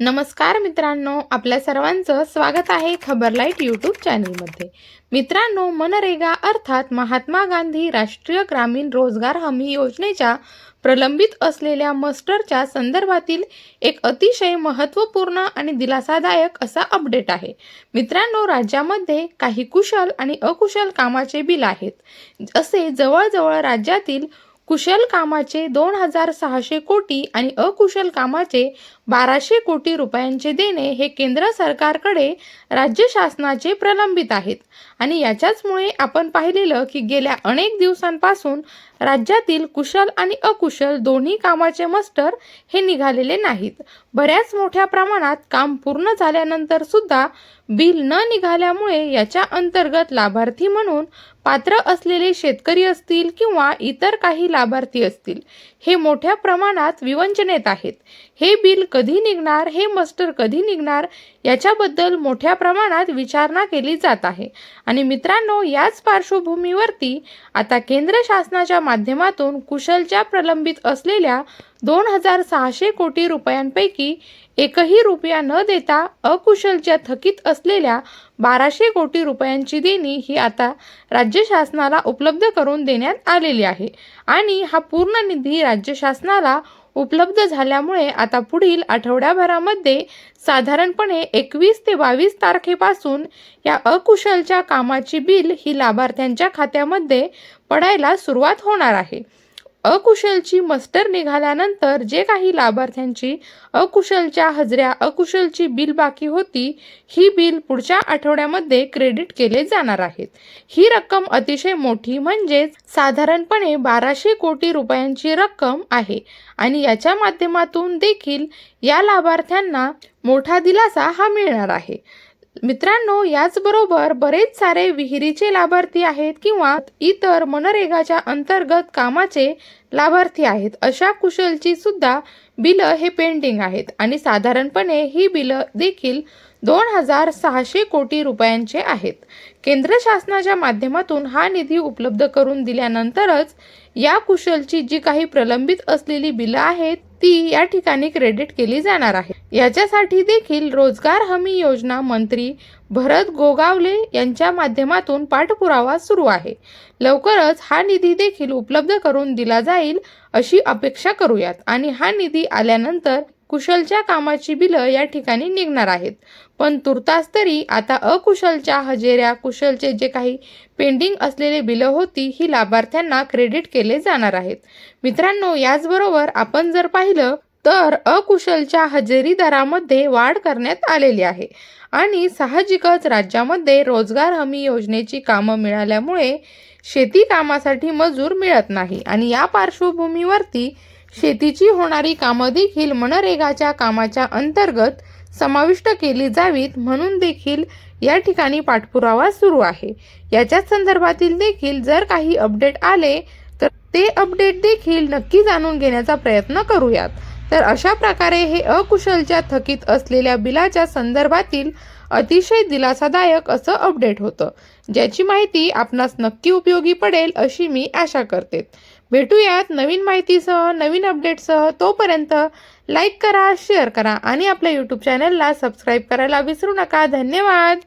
नमस्कार मित्रांनो आपल्या सर्वांचं स्वागत आहे खबर लाइट यूट्यूब चॅनलमध्ये. मित्रांनो मनरेगा अर्थात महात्मा गांधी राष्ट्रीय ग्रामीण रोजगार हमी योजनेच्या प्रलंबित असलेल्या मस्टरच्या संदर्भातील एक अतिशय महत्त्वपूर्ण आणि दिलासादायक असा अपडेट आहे. मित्रांनो राज्यामध्ये काही कुशल आणि अकुशल कामाचे बिल आहेत. असे जवळजवळ राज्यातील कुशल कामाचे दोन हजार सहाशे कोटी आणि अकुशल कामाचे बाराशे कोटी रुपयांचे देणे हे केंद्र सरकारकडे राज्य शासनाचे प्रलंबित आहेत. आणि याच्याचमुळे आपण पाहिलेलं की गेल्या अनेक दिवसांपासून राज्यातील कुशल आणि अकुशल दोन्ही कामाचे मस्टर हे निघालेले नाहीत. बऱ्याच मोठ्या प्रमाणात काम पूर्ण झाल्यानंतर सुद्धा बिल न निघाल्यामुळे याच्या अंतर्गत लाभार्थी म्हणून पात्र असलेले शेतकरी असतील किंवा इतर काही लाभार्थी असतील हे मोठ्या प्रमाणात विवंचनेत आहेत. हे बिल कधी निघणार हे मस्टर कधी निघणार याच्याबद्दल मोठ्या प्रमाणात विचारणा केली जात आहे. आणि मित्रांनो याच पार्श्वभूमीवरती आता केंद्र शासनाच्या माध्यमातून कुशलच्या प्रलंबित असलेल्या दोन हजार सहाशे कोटी रुपयांपैकी एकही रुपया न देता अकुशलच्या थकीत असलेल्या बाराशे कोटी रुपयांची देणी ही आता राज्य शासनाला उपलब्ध करून देण्यात आलेली आहे. आणि हा पूर्ण निधी राज्य शासनाला उपलब्ध झाल्यामुळे आता पुढील आठवड्याभरामध्ये साधारणपणे एकवीस ते बावीस तारखेपासून या अकुशलच्या कामाची बिल ही लाभार्थ्यांच्या खात्यामध्ये पडायला सुरुवात होणार आहे. अकुशलची मस्टर निघाल्यानंतर जे काही लाभार्थ्यांची अकुशलच्या हजऱ्या अकुशलची बिल बाकी होती ही बिल पुढच्या आठवड्यामध्ये क्रेडिट केले जाणार आहेत. ही रक्कम अतिशय मोठी म्हणजेच साधारणपणे बाराशे कोटी रुपयांची रक्कम आहे आणि याच्या माध्यमातून देखील या लाभार्थ्यांना मोठा दिलासा हा मिळणार आहे. मित्रांनो याचबरोबर बरेच सारे विहिरीचे लाभार्थी आहेत किंवा इतर मनरेगाच्या अंतर्गत कामाचे लाभार्थी आहेत. अशा कुशलची सुद्धा बिलं हे पेंडिंग आहेत. आणि साधारणपणे ही बिलं देखील दोन हजार सहाशे कोटी रुपयांचे आहेत. केंद्र शासनाच्या माध्यमातून हा निधी उपलब्ध करून दिल्यानंतरच या कुशलची जी काही प्रलंबित असलेली बिलं आहेत ती या ठिकाणी क्रेडिट केली जाणार आहे. याच्यासाठी देखील रोजगार हमी योजना मंत्री भरत गोगावले यांच्या माध्यमातून पाठपुरावा सुरू आहे. लवकरच हा निधी देखील उपलब्ध करून दिला जाईल अशी अपेक्षा करूयात आणि हा निधी आल्यानंतर कुशलच्या कामाची बिलं या ठिकाणी निघणार आहेत. पण तुर्तास तरी आता अकुशलच्या हजेऱ्या कुशलचे जे काही पेंडिंग असलेले बिलं होती ही लाभार्थ्यांना क्रेडिट केले जाणार आहेत. मित्रांनो याचबरोबर आपण जर पाहिलं तर अकुशलच्या हजेरी दरामध्ये वाढ करण्यात आलेली आहे. आणि साहजिकच राज्यामध्ये रोजगार हमी योजनेची कामं मिळाल्यामुळे शेती कामासाठी मजूर मिळत नाही. आणि या पार्श्वभूमीवरती शेतीची होणारी कामं देखील मनरेगाच्या कामाच्या अंतर्गत समाविष्ट केली जावीत म्हणून देखील या ठिकाणी पाठपुरावा सुरू आहे. याच्याच संदर्भातील देखील जर काही अपडेट आले तर ते अपडेट देखील नक्की जाणून घेण्याचा प्रयत्न करूयात. तर अशा प्रकारे हे अकुशलच्या थकीत असलेल्या बिलाच्या संदर्भातील अतिशय दिलासादायक असं अपडेट होतं. ज्याची माहिती आपणास नक्की उपयोगी पडेल अशी मी आशा करते. भेटूयात नवीन माहितीसह नवीन अपडेटसह तोपर्यंत लाईक करा शेअर करा आणि आपल्या यूट्यूब चॅनलला सबस्क्राईब करायला विसरू नका. धन्यवाद!